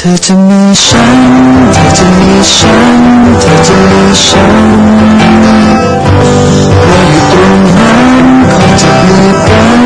เธอจะมีฉัน เธอจะมีฉัน เธอจะมีฉันเราอยู่ตรงนั้นคงจะมีกัน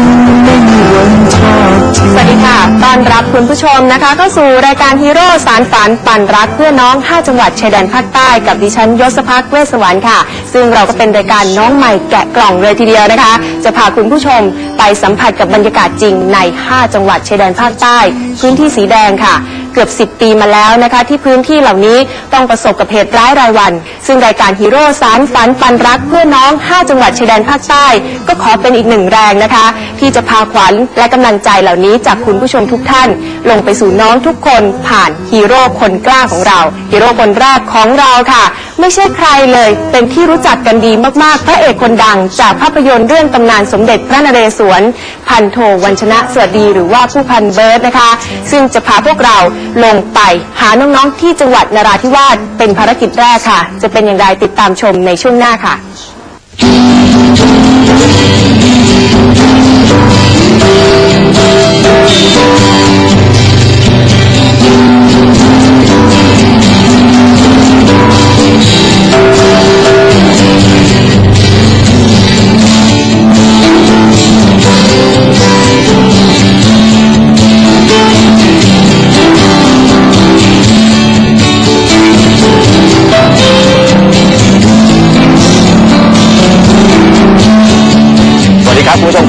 ไม่มีวันทอดทิ้งสวัสดีค่ะ ต้อนรับคุณผู้ชมนะคะ เข้าสู่รายการฮีโร่สารฝันปั่นรักเพื่อน้อง 5 จังหวัดชายแดนภาคใต้กับดิฉันยศพักเวสสวรรค์ค่ะ ซึ่งเราก็เป็นรายการน้องใหม่แกะกล่องเลยทีเดียวนะคะ จะพาคุณผู้ชมไปสัมผัสกับบรรยากาศจริงใน 5 จังหวัดชายแดนภาคใต้ พื้นที่สีแดงค่ะ เกือบ 10 ปีมาแล้วนะคะ ที่พื้นที่เหล่านี้ต้องประสบกับเหตุร้ายรายวัน ซึ่งรายการฮีโร่สารฝันปันรักเพื่อน้อง 5 จังหวัดชายแดนภาคใต้ ก็ขอเป็นอีกหนึ่งแรงนะคะ ที่จะพาขวัญและกำลังใจเหล่านี้จากคุณผู้ชมทุกท่าน ลงไปสู่น้องทุกคนผ่านฮีโร่คนกล้าของเราฮีโร่คนแรกของเราค่ะ ไม่ใช่ใครเลย เป็นที่รู้จักกันดีมากๆพระเอกคนดังจากภาพยนตร์เรื่องตำนานสมเด็จพระนเรศวรพันโทวัญชนะสวัสดีหรือว่าผู้พันเบิร์ดนะคะ ซึ่งจะพาพวกเราลงไปหาน้องๆที่จังหวัดนราธิวาสเป็นภารกิจแรกค่ะ จะเป็นอย่างไรติดตามชมในช่วงหน้าค่ะ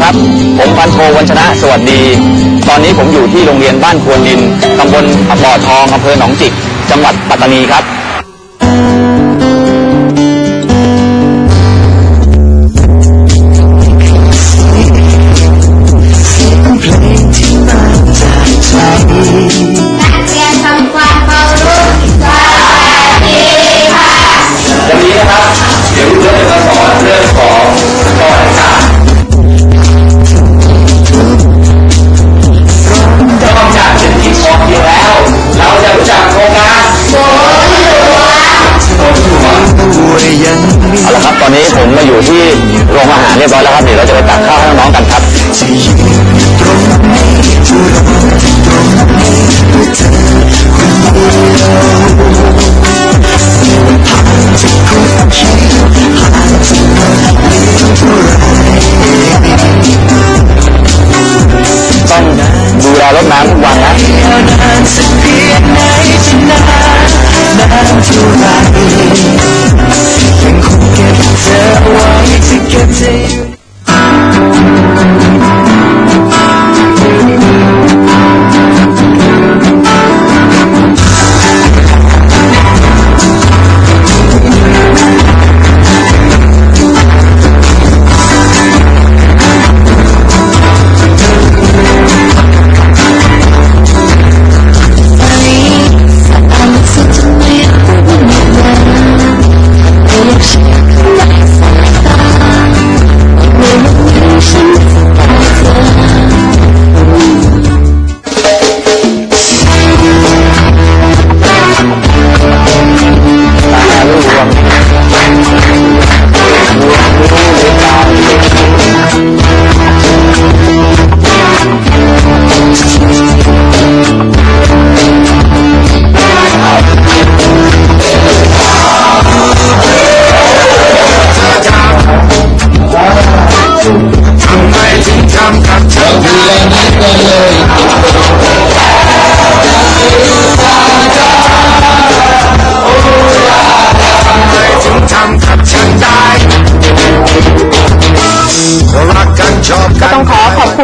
ครับผมครับ ผมพันโทวัญชนะสวัสดี ตอนนี้ผมอยู่ที่โรงเรียนบ้านควนดินตำบลบ่อทองอำเภอหนองจิก จังหวัดปัตตานีครับ อนนี้ผมมาอยู่ที่โรงอาหารเรียบร้อยแล้วครับเดี๋ยวเราจะไปตักข้าวให้น้องกันครับ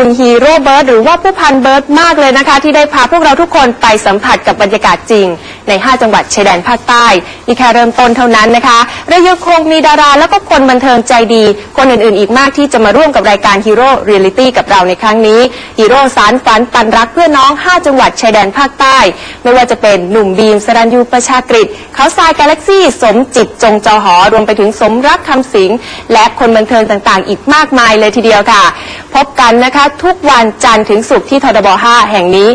คุณฮีโร่เบิร์ดหรือว่าผู้พันเบิร์ดมากเลยนะคะ ที่ได้พาพวกเราทุกคนไปสัมผัสกับบรรยากาศจริง ใน 5 จังหวัดชายแดนภาคใต้นี่แค่เริ่มต้นเท่านั้นนะคะและยังคงมีดาราแล้วก็คนบันเทิงใจดี คนอื่นๆ อีกมากที่จะมาร่วมกับรายการฮีโร่เรียลิตี้กับเราในครั้งนี้ฮีโร่สารฝันปันรักเพื่อน้อง 5 จังหวัดชายแดนภาคใต้ ไม่ว่าจะเป็นหนุ่มบีมสรัญยูประชากฤษเขาทรายกาแล็กซี่สมจิตจงจอหอรวมไปถึงสมรักคำสิงและคนบันเทิงต่างๆ อีกมากมายเลยทีเดียวค่ะ พบกันนะคะ ทุกวันจันทร์ถึงศุกร์ที่ททบ 5 แห่งนี้